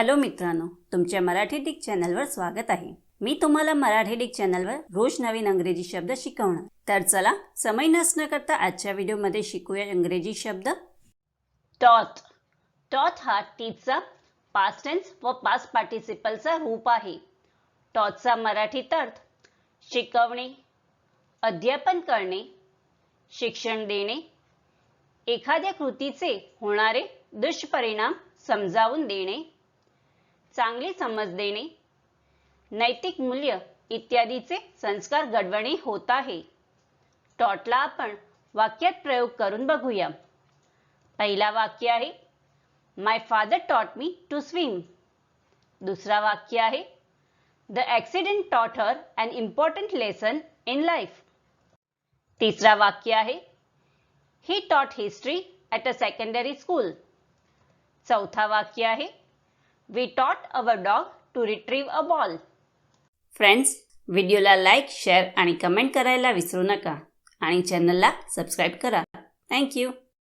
Hello मित्रांनो तुमच्या Marathi Dick चॅनलवर स्वागत आहे. मी तुम्हाला मराठी डिक चॅनलवर रोज नवीन अंग्रेजी शब्द शिकवणार. तर चला समय नसणं करता आजच्या व्हिडिओमध्ये शिकूया इंग्रजी शब्द. टॉट टॉट हा टीचचा पास्ट टेन्स व पास्ट पार्टिसिपलचा रूप आहे. टॉटचा मराठीत अर्थ शिकवणे अध्यापन करणे शिक्षण देणे एखाद्या कृतीचे होणारे दुष्परिणाम समजावून देणे चांगली समज देणे. नैतिक मूल्य इत्यादीचे संस्कार घडवणे होत आहे. टॉटला आपण वाक्यात प्रयोग करून बघूया. पहिला वाक्य आहे my father taught me to swim दुसरा वाक्य आहे the accident taught her an important lesson in life तिसरा वाक्य आहे he taught history at a secondary school चौथा वाक्य आहे we taught our dog to retrieve a ball friends व्हिडिओला लाईक शेअर आणि कमेंट करायला विसरू नका. आणि चॅनलला सबस्क्राईब करा. थँक्यू